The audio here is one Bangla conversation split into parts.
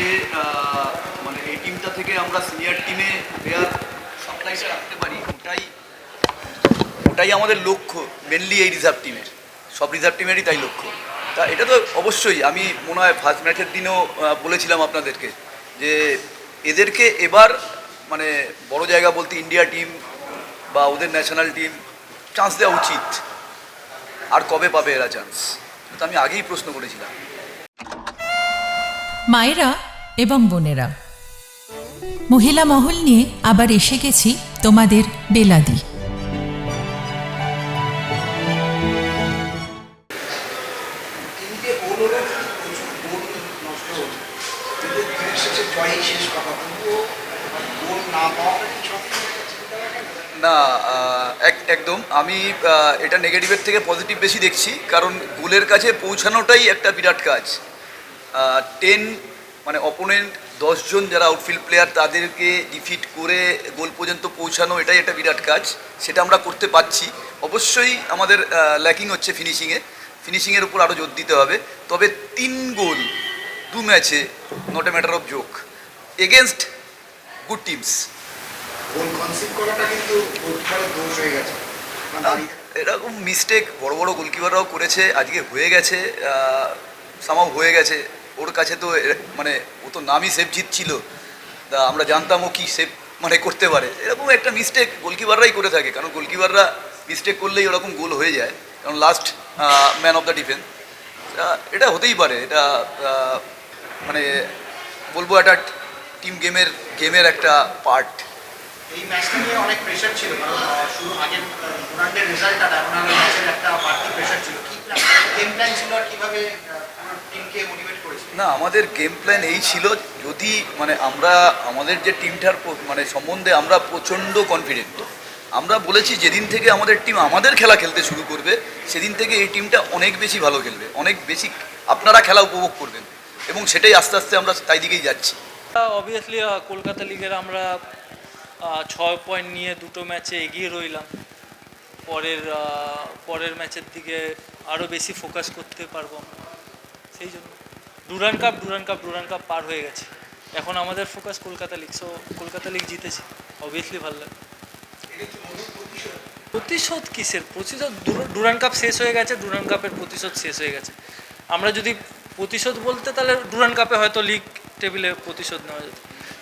যাতে মানে এই টিমটা থেকে আমরা সিনিয়র টিমে প্লেয়ার সাপ্লাইটা রাখতে পারি, ওটাই ওটাই আমাদের লক্ষ্য মেনলি এই রিজার্ভ টিমের সব রিজার্ভ টিমেরই তাই লক্ষ্য। তা এটা তো অবশ্যই, আমি মনে হয় ফার্স্ট ম্যাচের দিনও বলেছিলাম আপনাদেরকে যে এদেরকে এবার মানে বড় জায়গা বলতে ইন্ডিয়া টিম বা ওদের ন্যাশনাল টিম চান্স দেওয়া উচিত। আর কবে পাবে এরা চান্স তো আমি আগেই প্রশ্ন করেছিলাম। মায়েরা এবং বোনেরা, মহিলা মহল নিয়ে আবার এসে গেছি তোমাদের বেলাদি। না একদম। আমি এটা নেগেটিভের থেকে পজিটিভ বেশি দেখছি, কারণ গোলের কাছে পৌঁছানোটাই একটা বিরাট কাজ। টেন মানে অপোনেন্ট দশজন যারা আউটফিল্ড প্লেয়ার তাদেরকে ডিফিট করে গোল পর্যন্ত পৌঁছানো এটাই একটা বিরাট কাজ। সেটা আমরা করতে পারছি। অবশ্যই আমাদের ল্যাকিং হচ্ছে ফিনিশিংয়ে ফিনিশিংয়ের উপর আরও জোর দিতে হবে। তবে তিন গোল দু ম্যাচে not a matter of joke against good teams এরকম মিস্টেক বড় বড় গোলকিপাররাও করেছে আজকে হয়ে গেছে সামাও হয়ে গেছে। ওর কাছে তো মানে ও তো নামই সেভ জিতছিল। তা আমরা জানতাম ও কি সেভ মানে করতে পারে। এরকম একটা মিস্টেক গোলকিপাররাই করে থাকে। কারণ গোলকিপাররা মিস্টেক করলেই ওরকম গোল হয়ে যায়। কারণ last man of the defence এটা হতেই পারে। এটা মানে বলব একটা টিম গেমের গেমের একটা পার্ট এই ম্যাচটা নিয়ে অনেক প্রেশার ছিল। কারণ আহ, শুরু আগের টুর্নামেন্টের রেজাল্ট আর এখন আগের ম্যাচের একটা বাড়তি প্রেশার ছিল। প্ল্যান ছিল না, আমাদের গেম প্ল্যান এই ছিল যদি মানে আমরা, আমাদের যে টিমটার মানে সম্বন্ধে আমরা প্রচণ্ড কনফিডেন্ট আমরা বলেছি যেদিন থেকে আমাদের টিম আমাদের খেলা খেলতে শুরু করবে, সেদিন থেকে এই টিমটা অনেক বেশি ভালো খেলবে, অনেক বেশি আপনারা খেলা উপভোগ করবেন। এবং সেটাই আস্তে আস্তে আমরা তাই দিকেই যাচ্ছি। অবভিয়াসলি কলকাতা লিগের আমরা ছয় পয়েন্ট নিয়ে দুটো ম্যাচে এগিয়ে রইলাম। পরের পরের ম্যাচের দিকে আরও বেশি ফোকাস করতে পারব আমরা। সেই জন্য। Durand cup Durand cup Durand cup পার হয়ে গেছে। এখন আমাদের focus Kolkata league so Kolkata league জিতেছে। অবভিয়াসলি ভালো লাগে প্রতিশোধ কিসের? প্রতিশোধ ডুর- ডুরান কাপ শেষ হয়ে গেছে ডুরান কাপের প্রতিশোধ শেষ হয়ে গেছে। আমরা যদি প্রতিশোধ বলতে তাহলে ডুরান কাপে হয়তো লিগ টেবিলে প্রতিশোধ নেওয়া যেত।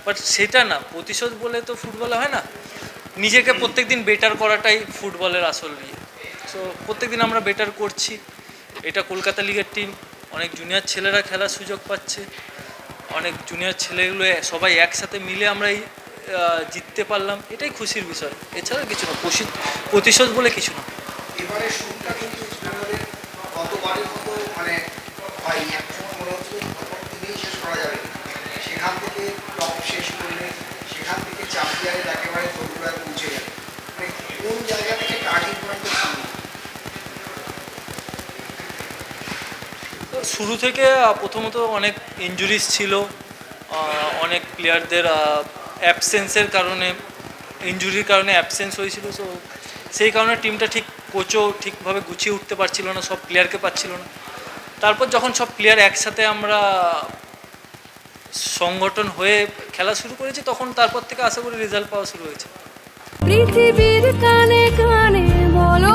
বাট সেটা না, প্রতিশোধ বলে তো ফুটবলে হয় না। নিজেকে প্রত্যেকদিন বেটার করাটাই ফুটবলের আসল ইয়ে। সো প্রত্যেকদিন আমরা বেটার করছি। এটা কলকাতা লিগের টিম অনেক জুনিয়র ছেলেরা খেলার সুযোগ পাচ্ছে। অনেক জুনিয়র ছেলেগুলো সবাই একসাথে মিলে আমরা এই জিততে পারলাম। এটাই খুশির বিষয়। এছাড়া কিছু না প্রতিশোধ বলে কিছু না। কিন্তু মতো মানে শেষ করা যাবে। সেখান থেকে টপ শেষ করলে, সেখান থেকে একেবারে শুরু থেকে প্রথমত অনেক ইঞ্জুরিস ছিল অনেক প্লেয়ারদের অ্যাবসেন্সের কারণে ইঞ্জুরির কারণে অ্যাবসেন্স হয়েছিল। তো সেই কারণে টিমটা ঠিক কোচও ঠিকভাবে গুছিয়ে উঠতে পারছিল না, সব প্লেয়ারকে পাচ্ছিল না। তারপর যখন সব প্লেয়ার একসাথে আমরা সংগঠন হয়ে খেলা শুরু করেছি, তখন তারপর থেকে আশা করি রেজাল্ট পাওয়া শুরু হয়েছে। পৃথিবীর কানে কানে বলো